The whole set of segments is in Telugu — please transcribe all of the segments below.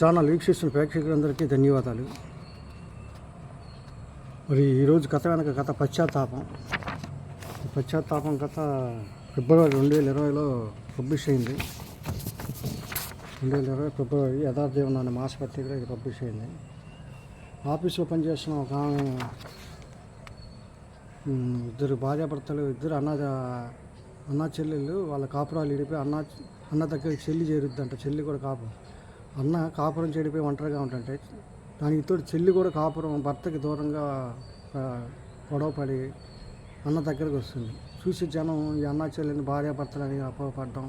ఛానల్ వీక్షిస్తున్న ప్రేక్షకులందరికీ ధన్యవాదాలు. మరి ఈరోజు కథ వెనక కథ పశ్చాత్తాపం. పశ్చాత్తాపం కథ ఫిబ్రవరి రెండు వేల ఇరవైలో పబ్లిష్ అయింది. రెండు వేల ఇరవై ఫిబ్రవరి యథార్థం అనే మాసపత్రికలో ఇది పబ్లిష్ అయింది. ఆఫీస్లో పనిచేస్తున్న ఒక ఆమె ఇద్దరు భార్యాభర్తలు ఇద్దరు అన్న అన్నా చెల్లెళ్ళు వాళ్ళ కాపురాలు ఇడిపోయి అన్న అన్న దగ్గరికి చెల్లి చేరుద్దంట. చెల్లి కూడా కాపు అన్న కాపురం చెడిపోయి ఒంటరిగా ఉంటుంటే దానికి తోడు చెల్లి కూడా కాపురం భర్తకి దూరంగా గొడవపడి అన్న దగ్గరకు వస్తుంది. చూసి జనం ఈ అన్న చెల్లిని భార్యాభర్తలని అపోహపడడం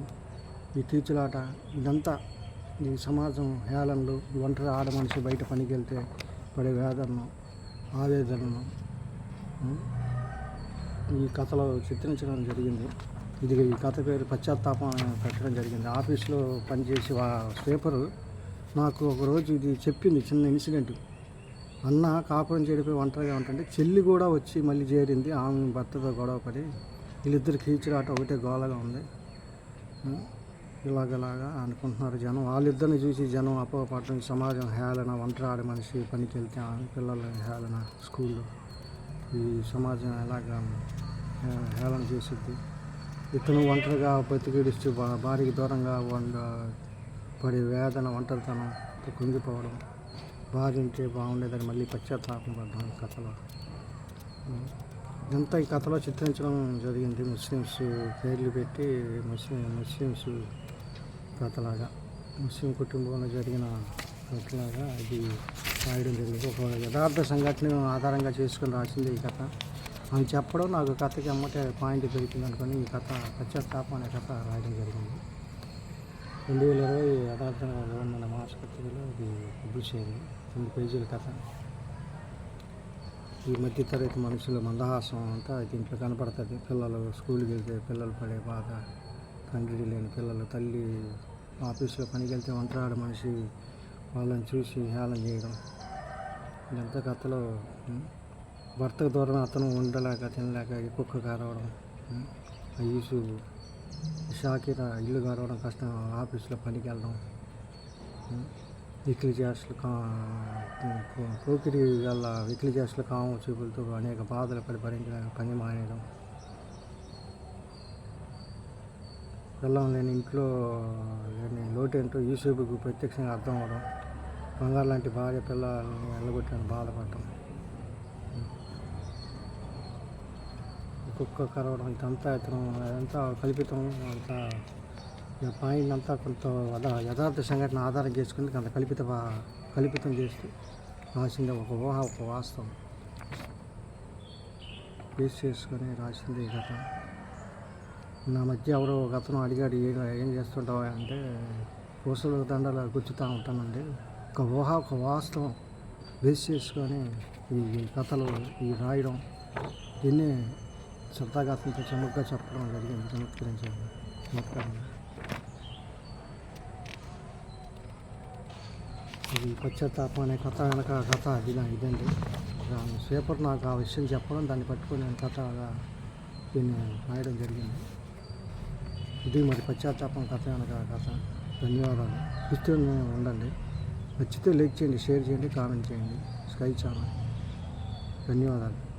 ఈ తీర్చులాట ఇదంతా ఈ సమాజం హేళనలు ఈ ఒంటరి ఆడ మనిషి బయట పనికి వెళ్తే పడే వేదనను ఆవేదనను ఈ కథలో చిత్రించడం జరిగింది. ఇది ఈ కథ పేరు పశ్చాత్తాపం అని పెట్టడం జరిగింది. ఆఫీస్లో పనిచేసి పేపరు నాకు ఒకరోజు ఇది చెప్పింది చిన్న ఇన్సిడెంట్. అన్న కాపురం చెడిపోయి ఒంటరిగా ఉంటుంటే చెల్లి కూడా వచ్చి మళ్ళీ చేరింది. ఆమె భర్తతో గొడవ పడి వీళ్ళిద్దరు కీచురాట ఒకటే గోలగా ఉంది. ఇలాగలాగా అనుకుంటున్నారు జనం. వాళ్ళిద్దరిని చూసి జనం అపోహపడటం సమాజం హేళన ఒంటరి ఆడ మనిషి పనికి వెళ్తే ఆ పిల్లల హేళన స్కూల్లో ఈ సమాజం ఎలాగ హేళన చేసిద్ది? ఇతను ఒంటరిగా బతికిడిస్తూ భారీకి దూరంగా వండ పడి వేదన ఒంటరితనం కుంగిపోవడం బాధించే బాగుండేదని మళ్ళీ పశ్చాత్తాపం పడ్డం ఈ కథలో. ఇదంతా ఈ కథలో చిత్రించడం జరిగింది ముస్లిమ్స్ పేర్లు పెట్టి ముస్లిం ముస్లిమ్స్ కథలాగా. ముస్లిం కుటుంబంలో జరిగిన కథలాగా ఇది రాయడం జరిగింది. ఒక యథార్థ సంఘటన ఆధారంగా చేసుకుని రాసింది ఈ కథ. అని చెప్పడం నాకు కథకి అమ్మటే పాయింట్ దొరికింది అనుకొని ఈ కథ పశ్చాత్తాపం అనే కథ రాయడం జరిగింది. రెండు వేల ఇరవై యథార్థంగా ఉన్న మాసపత్రికలో ఇది పబ్లిష్ అయింది. తొమ్మిది పేజీల కథ. ఈ మధ్యతరగతి మనుషుల మందహాసం అంతా దీంట్లో కనపడుతుంది. పిల్లలు స్కూల్కి వెళ్తే పిల్లలు పడే బాధ తండ్రి లేని పిల్లలు తల్లి ఆఫీస్లో పనికి వెళ్తే ఒంటరాడు మనిషి వాళ్ళని చూసి హేళన చేయడం. ఇదంతా కథలో భర్తకు దూరం అతను ఉండలేక తినలేక ఈ కుక్క కారవడం ఉం, ఆ యూసు షాకిర ఇల్లు గడవడం కష్టం ఆఫీస్లో పనికి వెళ్ళడం ఉం, వికిలి చేష్టలు కా పోకిరి వల్ల వికిలి చేష్టలు కాము చూపులతో అనేక బాధలు పడి భరించిన పని మానేయడం. వెళ్ళం లేని ఇంట్లో లేని లోటేంటో యూసేపుకు ప్రత్యక్షంగా అర్థం అవడం. బంగారు లాంటి భార్య పిల్లల్ని వెళ్ళగొట్టాను బాధపడటం. కుక్క కరవడం ఇదంతా ఇతను అదంతా కల్పితం అంతా పాయింట్ అంతా కొంత యథార్థ సంఘటన ఆధారం చేసుకుని అంత కల్పిత కల్పితం చేస్తూ రాసింది ఒక ఊహ ఒక వాస్తవం. బేస్ చేసుకొని రాసింది కథ నా మధ్య ఎవరో ఒక అతను అడిగాడు ఏం ఏం చేస్తుంటావు? అంటే పూసలు దండలు గుచ్చుతూ ఉంటానండి. ఒక ఊహ ఒక వాస్తవం. బేస్ చేసుకొని ఈ కథలు ఈ రాయడం దీన్ని సరదాగా అతనితో చమక్గా చెప్పడం జరిగింది చమత్కరించాను చమత్కారంగా ఇది పశ్చాత్తాపం అనే కథ వెనక కథ ఇది నా- ఇదండి. దాని పేపర్ నాకు ఆ విషయం చెప్పడం దాన్ని పట్టుకొని నేను కథగా దీన్ని రాయడం జరిగింది. ఇది మరి పశ్చాత్తాపం కథ వెనక కథ. ధన్యవాదాలు. ఇస్తూనే ఉండండి. నచ్చితే లైక్ చేయండి షేర్ చేయండి కామెంట్ చేయండి. Sky channel. ధన్యవాదాలు.